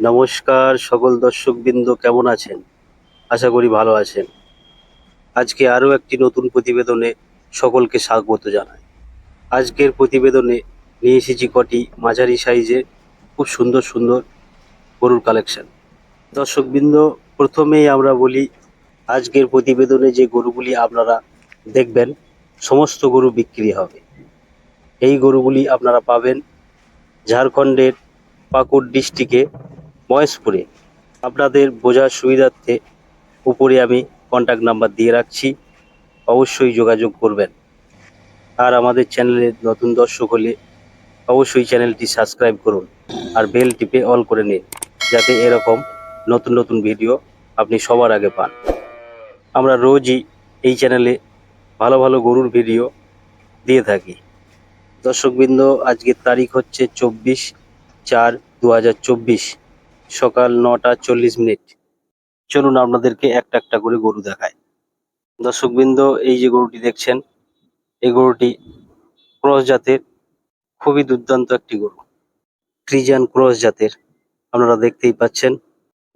নমস্কার সকল দর্শকবৃন্দ, কেমন আছেন? আশা করি ভালো আছেন। আজকে আরও একটি নতুন প্রতিবেদনে সকলকে স্বাগত জানাই। আজকের প্রতিবেদনে নিয়ে এসেছি কটি মাঝারি সাইজের, খুব সুন্দর সুন্দর গরুর কালেকশন। দর্শকবৃন্দ, প্রথমেই আমরা বলি, আজকের প্রতিবেদনে যে গরুগুলি আপনারা দেখবেন, সমস্ত গরু বিক্রি হবে। এই গরুগুলি আপনারা পাবেন ঝাড়খণ্ডের পাকুড় ডিস্ট্রিক্টে মহেশপুরে। আপনাদের বোঝার সুবিধার্থে উপরে আমি কন্ট্যাক্ট নাম্বার দিয়ে রাখছি। অবশ্যই যোগাযোগ করবেন। আর আমাদের চ্যানেলে নতুন দর্শক হলে অবশ্যই চ্যানেলটি সাবস্ক্রাইব করুন আর বেল টিপে অল করে নিন, যাতে এরকম নতুন নতুন ভিডিও আপনি সবার আগে পান। আমরা রোজই এই চ্যানেলে ভালো ভালো গরুর ভিডিও দিয়ে থাকি। দর্শকবৃন্দ, আজকের তারিখ হচ্ছে চব্বিশ চার দু হাজার চব্বিশ। সকাল নটা চল্লিশ মিনিট। চলুন আপনাদেরকে একটা একটা করে গরু দেখায় দর্শকবৃন্দ, এই যে গরুটি দেখছেন, এই গরুটি ক্রস জাতের, খুবই দুর্দান্ত একটি গরু। ফ্রিজিয়ান ক্রস জাতের, আপনারা দেখতেই পাচ্ছেন,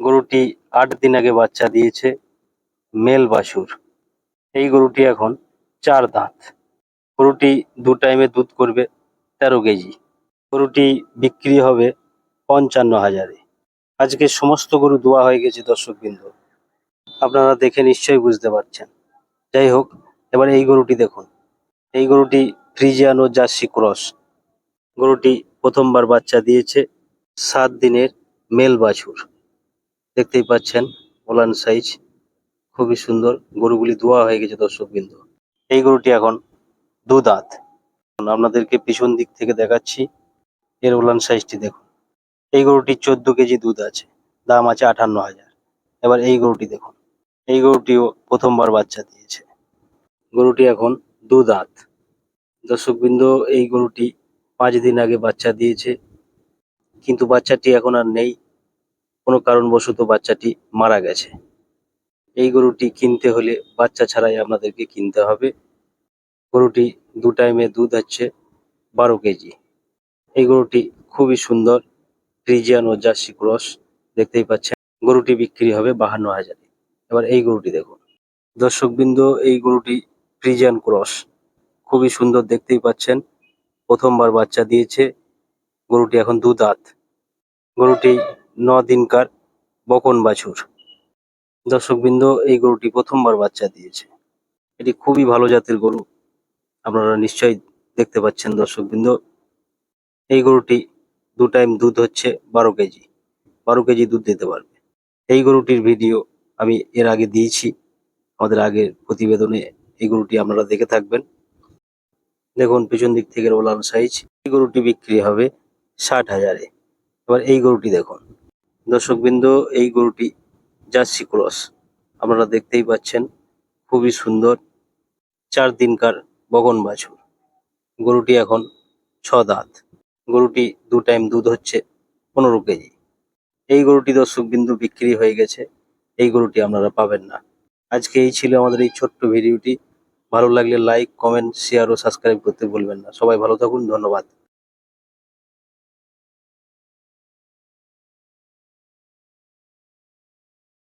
গরুটি আট দিন আগে বাচ্চা দিয়েছে মেল বাছুর এই গরুটি এখন চার দাঁত। গরুটি দু টাইমে দুধ করবে তেরো কেজি। গরুটি বিক্রি হবে পঞ্চান্ন হাজারে। আজকে সমস্ত গরু দোয়া হয়ে গেছে দর্শকবৃন্দ। আপনারা দেখে নিশ্চয়ই বুঝতে পারছেন। যাই হোক, এবার এই গরুটি দেখুন। এই গরুটি ফ্রিজিয়ান ও জার্সি ক্রস। গরুটি প্রথমবার বাচ্চা দিয়েছে সাত দিনের মেল বাছুর। দেখতেই পাচ্ছেন, ওলান সাইজ। খুবই সুন্দর গরুগুলি দোয়া হয়ে গেছে দর্শকবৃন্দ। এই গরুটি এখন দু দাঁত আপনাদেরকে পিছন দিক থেকে দেখাচ্ছি। এর ওলান সাইজটি দেখুন। এই গরুটির চোদ্দ কেজি দুধ আছে। দাম আছে আটান্ন হাজার। এবার এই গরুটি দেখুন। এই গরুটিও প্রথমবার বাচ্চা দিয়েছে। গরুটি এখন দু দাঁত দর্শকবৃন্দ, এই গরুটি পাঁচ দিন আগে বাচ্চা দিয়েছে। কিন্তু বাচ্চাটি এখন আর নেই। কোনো কারণবশত বাচ্চাটি মারা গেছে। এই গরুটি কিনতে হলে বাচ্চা ছাড়াই আপনাদেরকে কিনতে হবে। গরুটি দু টাইমে দুধ হচ্ছে বারো কেজি। এই গরুটি খুবই সুন্দর। ফ্রিজিয়ান ও জার্সি ক্রস দেখতেই পাচ্ছেন, গরুটি বিক্রি হবে বাহান্ন হাজারে। এবার এই গরুটি দেখুন। দর্শক দর্শকবৃন্দ, এই গরুটি ফ্রিজিয়ান ক্রস। খুবই সুন্দর দেখতেই পাচ্ছেন, প্রথমবার বাচ্চা দিয়েছে, গরুটি এখন দু দাঁত গরুটি ন দিনকার বকন বাছুর। দর্শকবৃন্দ, এই গরুটি প্রথমবার বাচ্চা দিয়েছে। এটি খুবই ভালো জাতের গরু। আপনারা নিশ্চয়ই দেখতে পাচ্ছেন দর্শক দর্শকবৃন্দ। এই গরুটি দু টাইম দুধ হচ্ছে বারো কেজি। বারো কেজি দুধ দিতে পারবে। এই গরুটির ভিডিও আমি এর আগে দিয়েছি। আমাদের আগের প্রতিবেদনে এই গরুটি আপনারা দেখে থাকবেন। দেখুন, পিছন দিক থেকে ওলান সাইজ এই গরুটি বিক্রি হবে ষাট হাজারে। এবার এই গরুটি দেখুন। দর্শকবৃন্দ, এই গরুটি জার্সি ক্রস। আপনারা দেখতেই পাচ্ছেন, খুবই সুন্দর। চার দিনকার বগন বাছুর। গরুটি এখন ছ দাঁত। গরুটি দু টাইম দুধ হচ্ছে পনেরো কেজি। এই গরুটি দর্শক বিন্দু বিক্রি হয়ে গেছে, এই গরুটি আপনারা পাবেন না। আজকে এই ছিল আমাদের এই ছোট্ট ভিডিওটি। ভালো লাগলে লাইক কমেন্ট শেয়ার ও সাবস্ক্রাইব করতে ভুলবেন না। সবাই ভালো থাকুন, ধন্যবাদ।